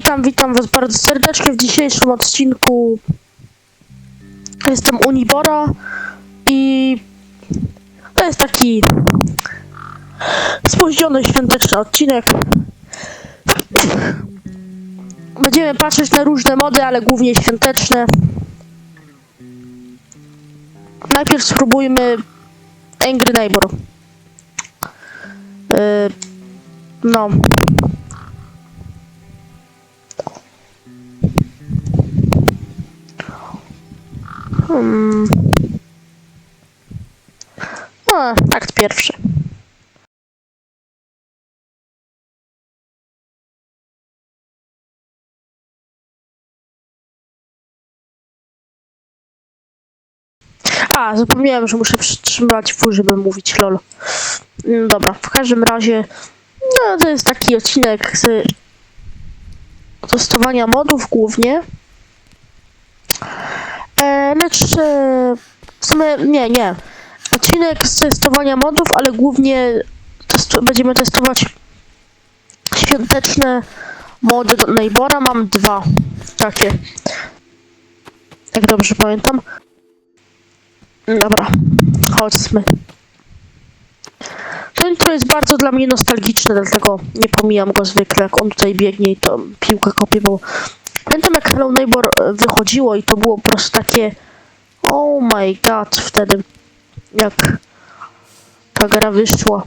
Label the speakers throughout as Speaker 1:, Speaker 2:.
Speaker 1: witam, witam was bardzo serdecznie w dzisiejszym odcinku. Jestem Unibora i to jest taki spóźniony świąteczny odcinek. Będziemy patrzeć na różne mody, ale głównie świąteczne. Najpierw spróbujmy Angry Neighbor. Yy, no. Hmm. O, akt pierwszy. A, zapomniałem, że muszę przytrzymywać W, żeby mówić lol. Mm, Dobra, w każdym razie, no to jest taki odcinek z testowania modów głównie. E, lecz e, w sumie nie, nie. Odcinek z testowania modów, ale głównie testu- będziemy testować świąteczne mody do Neybora. Mam dwa takie. Jak dobrze pamiętam. Dobra, chodźmy. To intro jest bardzo dla mnie nostalgiczne, dlatego nie pomijam go zwykle, jak on tutaj biegnie i to piłkę kopie, bo pamiętam jak Hello Neighbor e, wychodziło i to było po prostu takie oh my god wtedy, jak ta gra wyszła.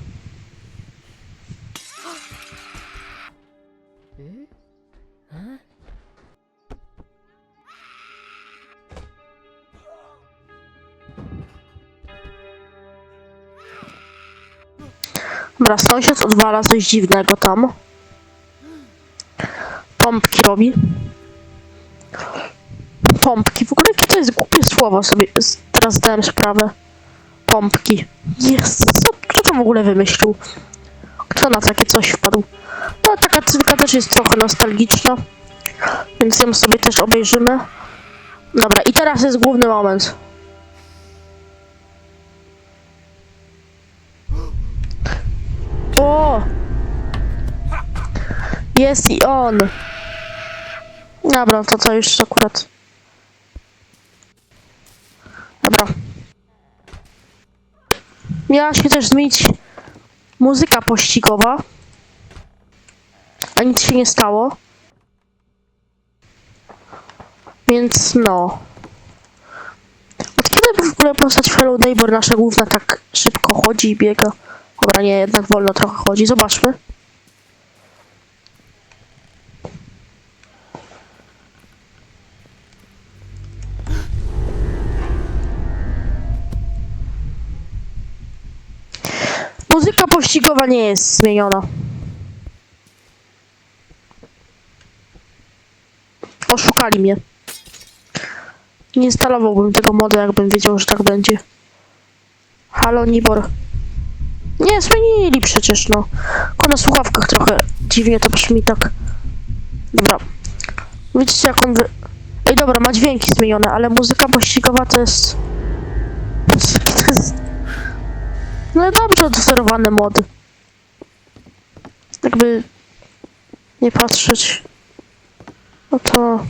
Speaker 1: Dobra, sąsiad odwala coś dziwnego tam. Pompki robi. Pompki. W ogóle jakie to jest głupie słowo sobie teraz zdałem sprawę. Pompki. Jest. Co, kto to w ogóle wymyślił? Kto na takie coś wpadł? No, taka cynka też jest trochę nostalgiczna. Więc ją sobie też obejrzymy. Dobra, i teraz jest główny moment. O! Jest i on. Dobra, to to już akurat. Dobra. Miała się też zmienić muzyka pościgowa. A nic się nie stało. Więc no. Od kiedy w ogóle postać Fellow Neighbor nasza główna tak szybko chodzi i biega? Dobra, nie, jednak wolno trochę chodzi. Zobaczmy. Muzyka pościgowa nie jest zmieniona. Oszukali mnie. Nie instalowałbym tego modu, jakbym wiedział, że tak będzie. Halo, Nibor. Nie, zmienili przecież, no. Tylko na słuchawkach trochę dziwnie to brzmi tak. Dobra. Widzicie, jak on wy... Ej, dobra, ma dźwięki zmienione, ale muzyka pościgowa to jest... To jest... No dobrze odwzorowane mody. Jakby... Nie patrzeć... No to...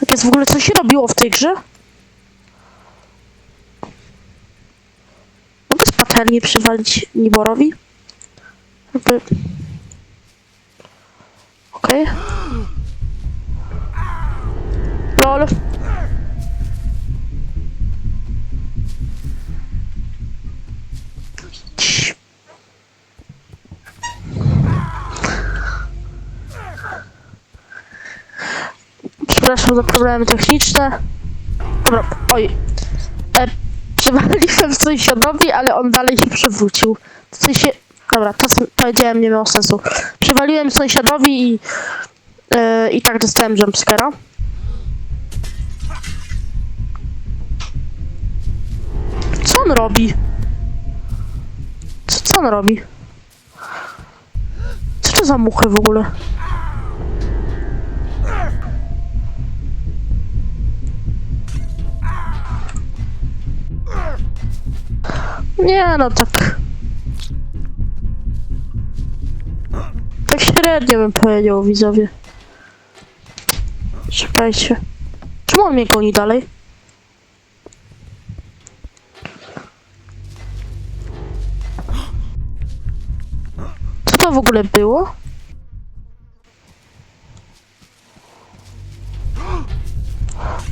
Speaker 1: Tak jest w ogóle, co się robiło w tej grze? Mogę z patelni przywalić Niborowi? Jakby... Okej. LOL. Przepraszam za problemy techniczne. Dobra, oj. E, przewaliłem sąsiadowi, ale on dalej się przewrócił. W sensie, dobra, to co powiedziałem nie miało sensu. Przewaliłem sąsiadowi i, e, i tak dostałem jumpscare'a. Co on robi? Co, co on robi? Co to za muchy w ogóle? Nie no, tak... Tak średnio bym powiedział widzowie. Czekajcie. Czemu on mnie goni dalej? Co to w ogóle było?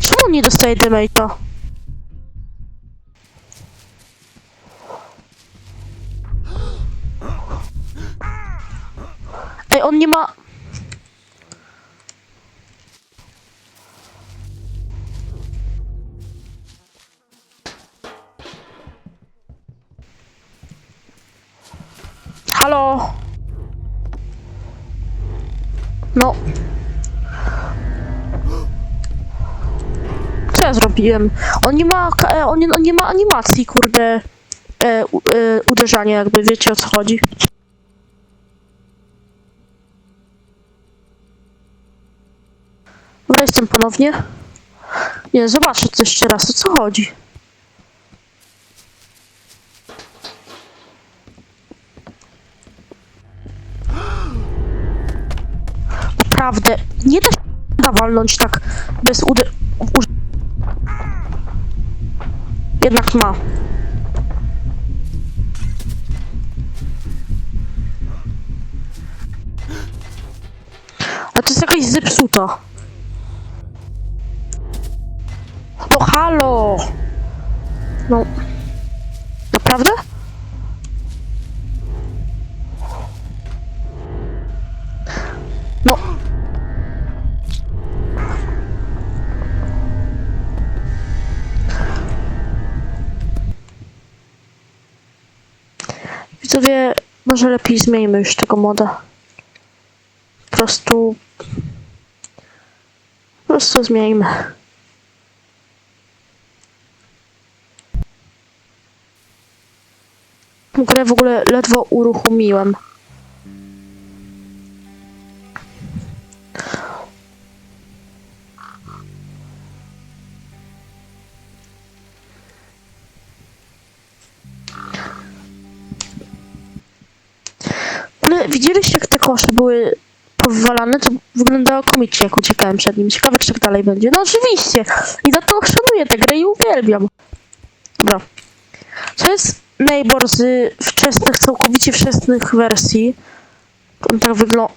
Speaker 1: Czemu on nie dostaje damage'a? Ej, on nie ma... Halo? No. Co ja zrobiłem? On nie ma, e, on nie, on nie ma animacji, kurde, e, e, jakby wiecie o co chodzi. Jestem ponownie. Nie, zobaczę to jeszcze raz, o co chodzi. Naprawdę, nie da się walnąć tak bez uder... uż- Jednak ma. A to jest jakaś zepsuta. Halo! No. Naprawdę? No. Widzowie, może lepiej zmieńmy już tego moda. Po prostu... Po prostu zmieńmy. Grę w ogóle ledwo uruchomiłem. Ale widzieliście, jak te kosze były powywalane? To wyglądało komicznie, jak uciekałem przed nim. Ciekawe, czy tak dalej będzie. No oczywiście! I za to szanuję tę grę i uwielbiam. Dobra. Co jest Neighbor z wczesnych, całkowicie wczesnych wersji? On tak wygląda...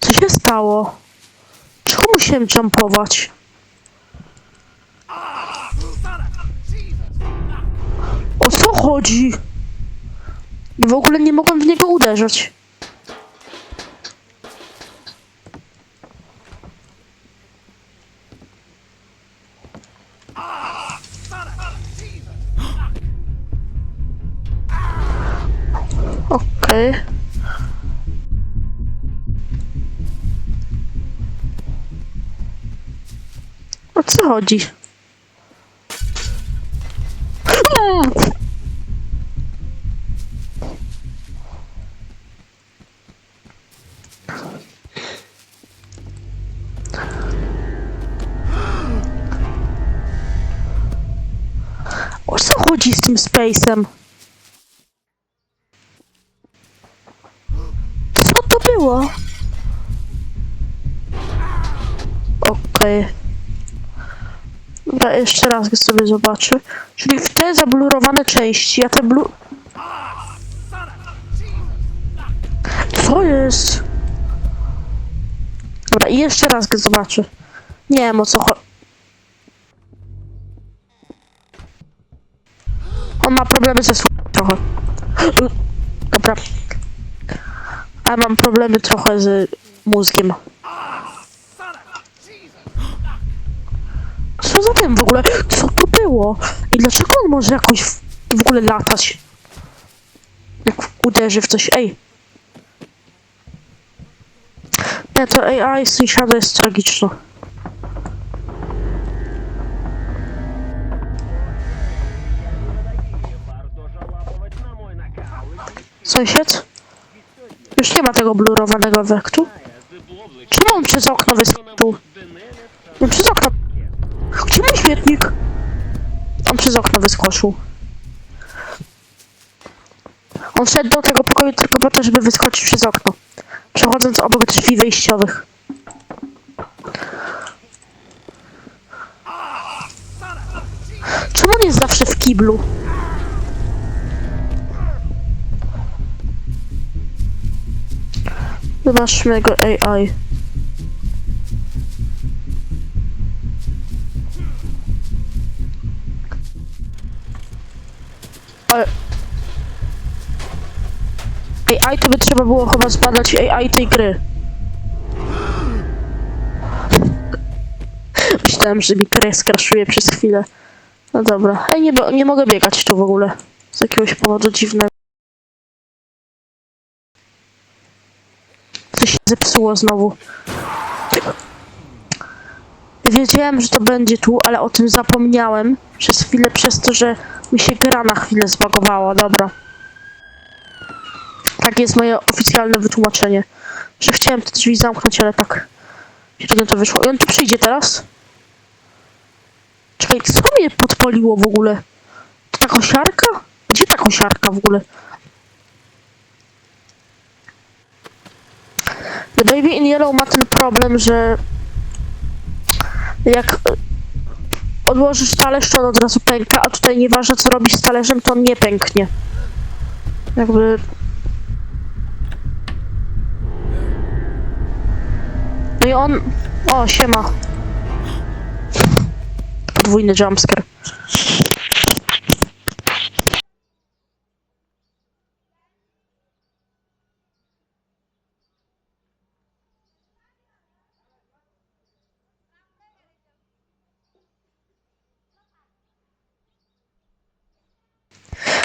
Speaker 1: Co się stało? Czemu musiałem jumpować? O co chodzi? W ogóle nie mogłem w niego uderzyć. Okej. O co chodzi? Space'em? Co to było? Okej. Dobra, jeszcze raz go sobie zobaczę. Czyli w te zablurowane części, a te blu... Co jest? Dobra, i jeszcze raz go zobaczę. Nie wiem o co chodzi. On ma problemy ze słuchem trochę. Dobra. A mam problemy trochę z mózgiem. Co za tym w ogóle? Co to było? I dlaczego on może jakoś w, w ogóle latać? Jak uderzy w coś. Ej. Nie, to AI sąsiada jest tragiczne. Sąsiad? Już nie ma tego blurowanego efektu. Czemu on przez okno wyskoczył? On przez okno. Gdzie mój śmietnik? On przez okno wyskoczył. On wszedł do tego pokoju tylko po to, żeby wyskoczyć przez okno. Przechodząc obok drzwi wyjściowych. Czemu on jest zawsze w kiblu? Zobaczmy jego AI. Ale... AI to by trzeba było chyba zbadać AI tej gry. Myślałem, że mi grę skraszuje przez chwilę. No dobra. Ej, nie, nie mogę biegać tu w ogóle. Z jakiegoś powodu dziwnego. Coś się zepsuło znowu. Wiedziałem, że to będzie tu, ale o tym zapomniałem przez chwilę, przez to, że mi się gra na chwilę zbagowała. Dobra. Tak jest moje oficjalne wytłumaczenie. Że chciałem te drzwi zamknąć, ale tak. Średnio to wyszło. I on tu przyjdzie teraz? Czekaj, co mnie podpaliło w ogóle? To ta kosiarka? Gdzie ta kosiarka w ogóle? The Baby in Yellow ma ten problem, że jak odłożysz talerz, to on od razu pęka, a tutaj nieważne co robisz z talerzem, to on nie pęknie. Jakby... No i on... O, siema. Podwójny jumpscare.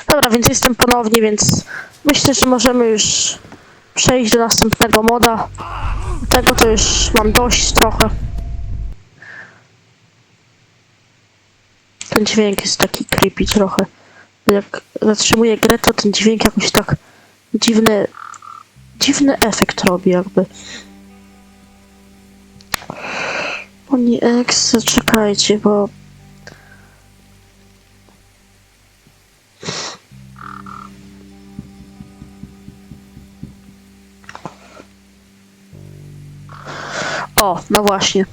Speaker 1: Dobra, więc jestem ponownie, więc myślę, że możemy już przejść do następnego moda. Tego to już mam dość trochę. Ten dźwięk jest taki creepy trochę. Jak zatrzymuję grę, to ten dźwięk jakoś tak dziwny, dziwny efekt robi jakby. Oni ex, czekajcie, bo no właśnie.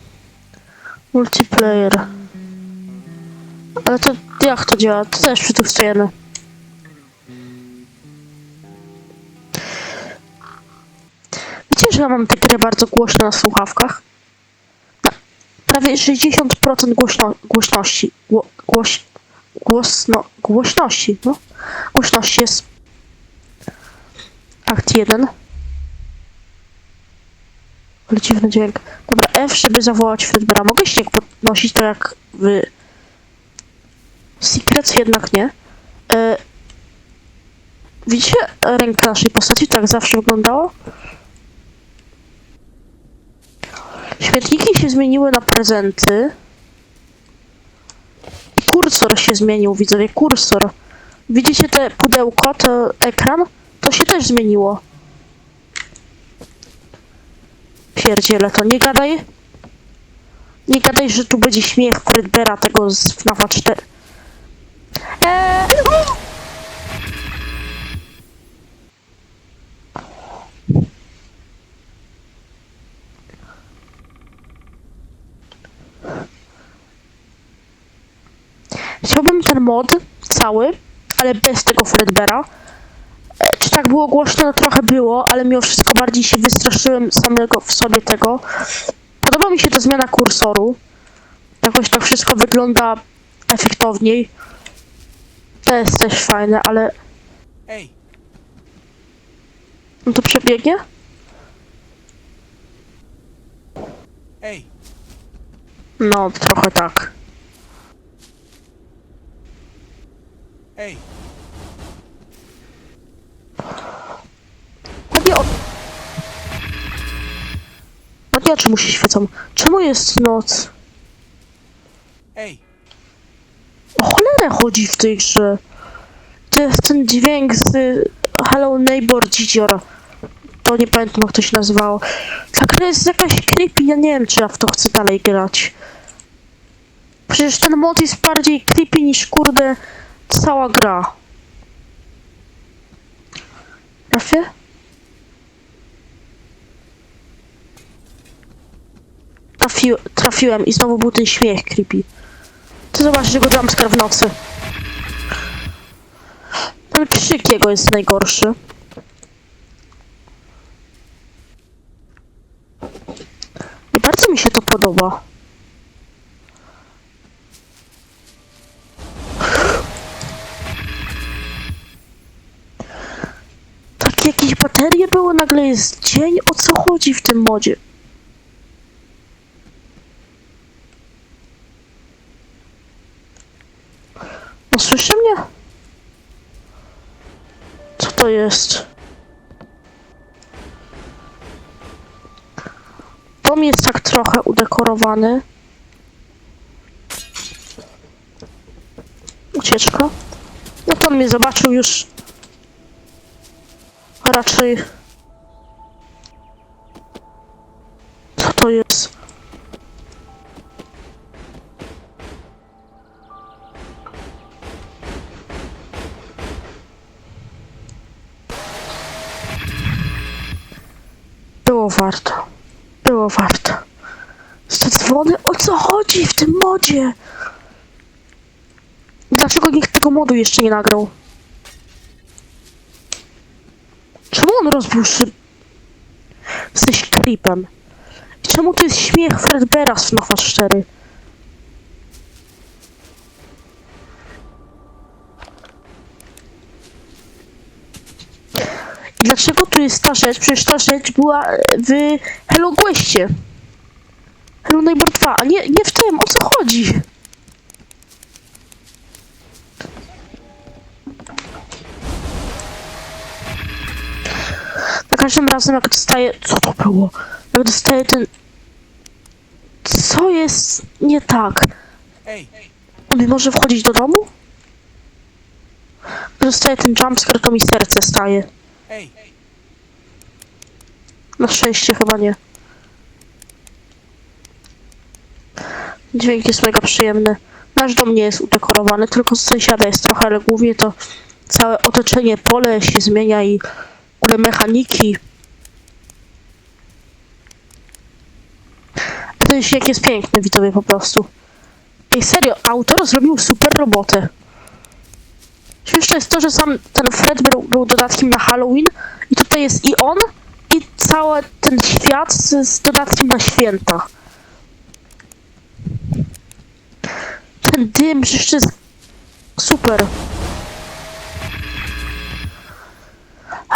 Speaker 1: Multiplayer. Ale to jak to działa? To też przetestujemy. Wiecie, że ja mam tę grę bardzo głośno na słuchawkach? Na prawie 60% głośno, głośności. Gło, głoś, głośności, no. Głośności jest. Akt 1. Ale dziwny dźwięk. Dobra, F, żeby zawołać Fredbera. Mogę śnieg podnosić tak jak w Secrets, jednak nie. E... Widzicie rękę naszej postaci? Tak zawsze wyglądało. Śmietniki się zmieniły na prezenty. I kursor się zmienił, widzowie, kursor. Widzicie te pudełko, to ekran? To się też zmieniło. Pierdziele to, nie gadaj. Nie gadaj, że tu będzie śmiech Fredbera tego z FNAFa 4. Eee, Chciałbym ten mod cały, ale bez tego Fredbera. Tak było głośno? No trochę było, ale mimo wszystko bardziej się wystraszyłem samego w sobie tego. Podoba mi się ta zmiana kursoru. Jakoś tak wszystko wygląda efektowniej. To jest też fajne, ale
Speaker 2: Ej,
Speaker 1: no to przebiegnie?
Speaker 2: ej,
Speaker 1: No, trochę tak.
Speaker 2: ej,
Speaker 1: Ładnie o... Ładnie oczy mu się świecą. Czemu jest noc?
Speaker 2: ej,
Speaker 1: O cholerę chodzi w tej grze. To jest ten dźwięk z Hello Neighbor Dzidzior. To nie pamiętam jak to się nazywało. Ta gra jest jakaś creepy, ja nie wiem czy ja w to chcę dalej grać. Przecież ten mod jest bardziej creepy niż kurde cała gra. Trafię? Trafi trafiłem i znowu był ten śmiech creepy. Ty zobaczysz jego jumpscare w nocy. Ten krzyk jego jest najgorszy. I bardzo mi się to podoba. Jakieś baterie były, nagle jest dzień. O co chodzi w tym modzie? No słyszy mnie? Co to jest? Dom jest tak trochę udekorowany. Ucieczka. No to on mnie zobaczył już. Raczej... Co to jest? Było warto. Było warto. Te dzwony, o co chodzi w tym modzie? Dlaczego nikt tego modu jeszcze nie nagrał? On rozbił szyb? Jesteś creepem. I czemu to jest śmiech Fredbeara z FNAF 4? I dlaczego tu jest ta rzecz? Przecież ta rzecz była w Hello Questie. Hello Neighbor 2, a nie, nie w tym, o co chodzi? Każdym razem jak dostaję... Co to było? Jak dostaję ten... Co jest nie tak? On nie może wchodzić do domu? Jak dostaję ten jumpscare, to mi serce staje. Na szczęście chyba nie. Dźwięk jest mega przyjemny. Nasz dom nie jest udekorowany, tylko z sąsiada jest trochę, ale głównie to całe otoczenie, pole się zmienia i ogóle mechaniki. Ten śnieg jest piękny, widzowie, po prostu. Ej, serio, autor zrobił super robotę. Śmieszne jest to, że sam ten Fred był, był dodatkiem na Halloween i tutaj jest i on, i cały ten świat z, z dodatkiem na święta. Ten dym przecież super.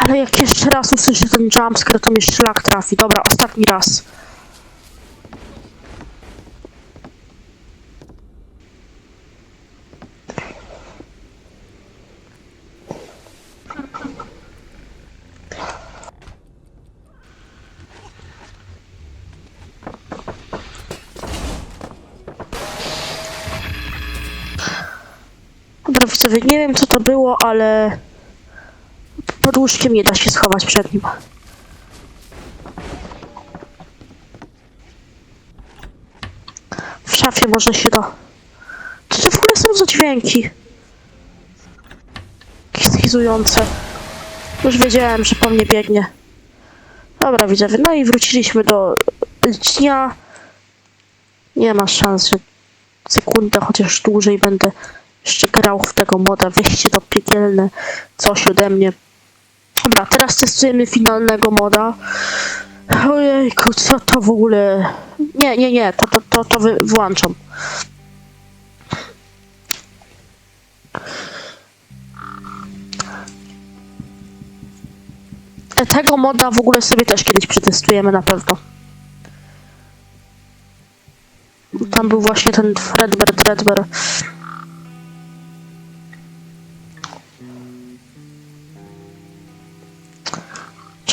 Speaker 1: Ale jak jeszcze raz usłyszę ten jumpscare, to mnie szlak trafi. Dobra, ostatni raz. Dobra, widzowie, nie wiem co to było, ale pod łóżkiem nie da się schować przed nim. W szafie może się da. Co to w ogóle są za dźwięki? Jakieś schizujące. Już wiedziałem, że po mnie biegnie. Dobra, widzowie, no i wróciliśmy do dnia. Nie ma szans, że sekundę, chociaż dłużej będę jeszcze grał w tego moda. Weźcie to piekielne coś ode mnie. Dobra, teraz testujemy finalnego moda. Ojejku, co to w ogóle... Nie, nie, nie, to, to, to, to włączam. E, Tego moda w ogóle sobie też kiedyś przetestujemy na pewno. Tam był właśnie ten Fredbear Dreadbear.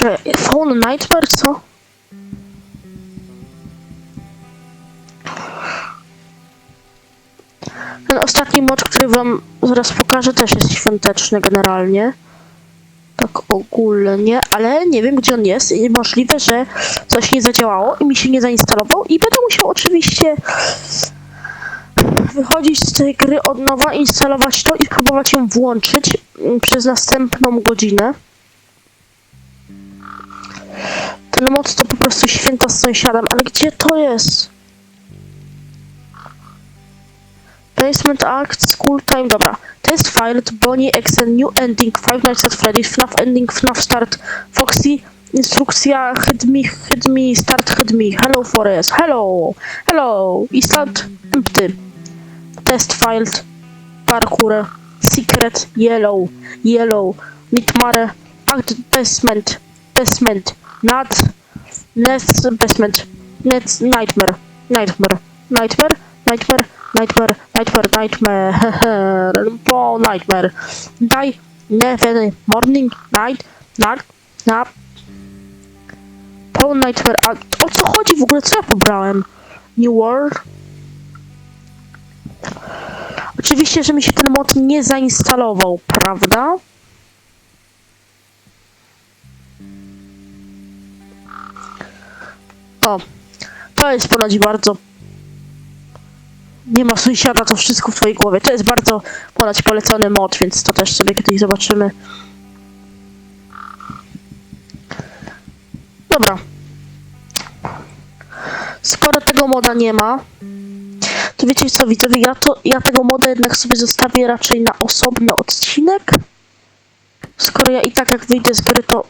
Speaker 1: Czekaj, Phone Nightmare, co? Ten ostatni mod, który wam zaraz pokażę, też jest świąteczny generalnie. Tak ogólnie, ale nie wiem gdzie on jest i możliwe, że coś nie zadziałało i mi się nie zainstalował i będę musiał oczywiście wychodzić z tej gry od nowa, instalować to i próbować ją włączyć mm, przez następną godzinę. Ten mod to po prostu święta z sąsiadem, ale gdzie to jest? Basement Act, School Time, dobra. Test filed, Bonnie, Excel, New Ending, Five Nights at Freddy's, FNAF Ending, FNAF Start, Foxy, instrukcja, hit me, hit me, start, hit me, hello Forest, hello, hello, i start, empty. Test filed, parkour, secret, yellow, yellow, nightmare, act, basement, basement, not, net, basement, net, nightmare, nightmare, nightmare, nightmare, nightmare, nightmare, nightmare, po nightmare, die, never, morning, night, night, nap, po nightmare, a o co chodzi w ogóle, co ja pobrałem? New World? Oczywiście, że mi się ten mod nie zainstalował, prawda? O, to jest ponoć bardzo. Nie ma sąsiada, to wszystko w twojej głowie. To jest bardzo ponoć polecony mod, więc to też sobie kiedyś zobaczymy. Dobra. Skoro tego moda nie ma, to wiecie co widzowie, ja, to, ja tego moda jednak sobie zostawię raczej na osobny odcinek. Skoro ja i tak jak wyjdę z gry, to...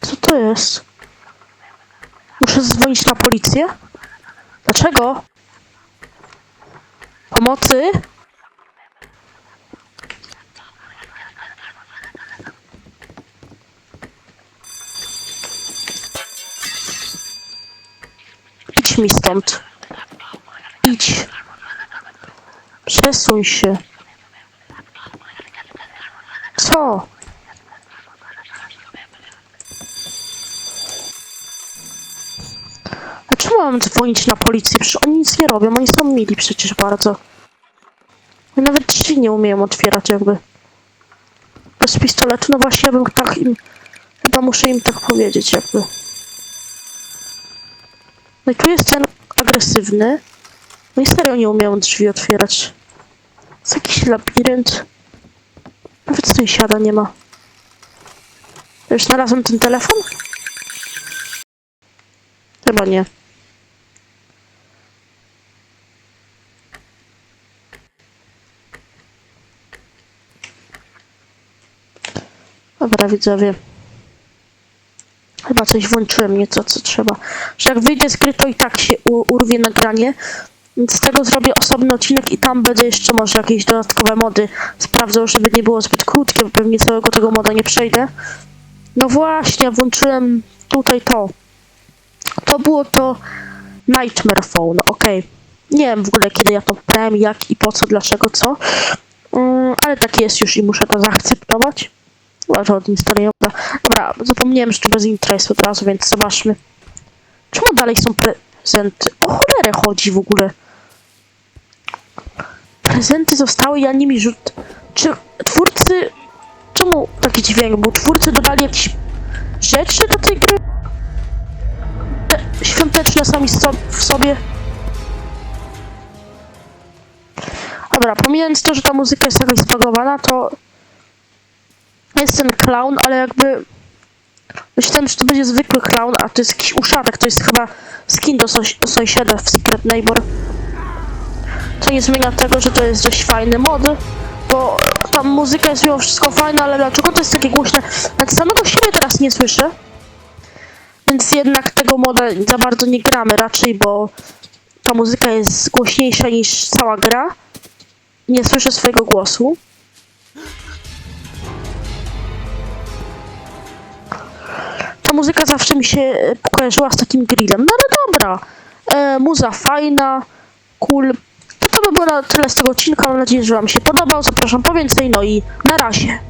Speaker 1: Co to jest? Muszę zadzwonić na policję? Dlaczego? Pomocy? Idź mi stąd. Idź. Przesuń się. Co? A czemu mam dzwonić na policję? Przecież oni nic nie robią, oni są mili przecież bardzo. Oni nawet drzwi nie umieją otwierać jakby. Bez pistoletu, no właśnie ja bym tak im... Chyba muszę im tak powiedzieć jakby. No i tu jest ten agresywny. No i serio nie umieją drzwi otwierać. Jest jakiś labirynt. Nawet sąsiada nie ma. Już znalazłem ten telefon? Chyba nie. Dobra, widzowie. Chyba coś włączyłem, nie to, co trzeba. Że jak wyjdę z gry, to i tak się urwie nagranie. Więc z tego zrobię osobny odcinek i tam będę jeszcze może jakieś dodatkowe mody sprawdzał, żeby nie było zbyt krótkie, bo pewnie całego tego moda nie przejdę. No właśnie, włączyłem tutaj to. To było to Nightmare Phone, okej. Nie wiem w ogóle kiedy ja to brałem, jak i po co, dlaczego, co. Mm, ale tak jest już i muszę to zaakceptować. Uważam od instaluję. Dobra, zapomniałem, że tu bez intra jest od razu, więc zobaczmy. Czemu dalej są prezenty? O cholerę chodzi w ogóle. Prezenty zostały, ja nimi rzut... Czy twórcy... Czemu taki dźwięk był? Twórcy dodali jakieś rzeczy do tej gry? Te Świąteczne sami so- w sobie. Dobra, pomijając to, że ta muzyka jest jakaś zbagowana, to jest ten clown, ale jakby myślałem, że to będzie zwykły clown, a to jest jakiś uszatek, to jest chyba skin do, sąs- sąsiada w Secret Neighbor. Co nie zmienia tego, że to jest dość fajny mod, bo tam muzyka jest mimo wszystko fajna, ale dlaczego to jest takie głośne? Nawet samego siebie teraz nie słyszę. Więc jednak tego moda za bardzo nie gramy raczej, bo ta muzyka jest głośniejsza niż cała gra. Nie słyszę swojego głosu. Ta muzyka zawsze mi się e, kojarzyła z takim grillem. No ale dobra. E, muza fajna, cool. To, to by było na tyle z tego odcinka. Mam nadzieję, że Wam się podobał. Zapraszam po więcej. No i na razie.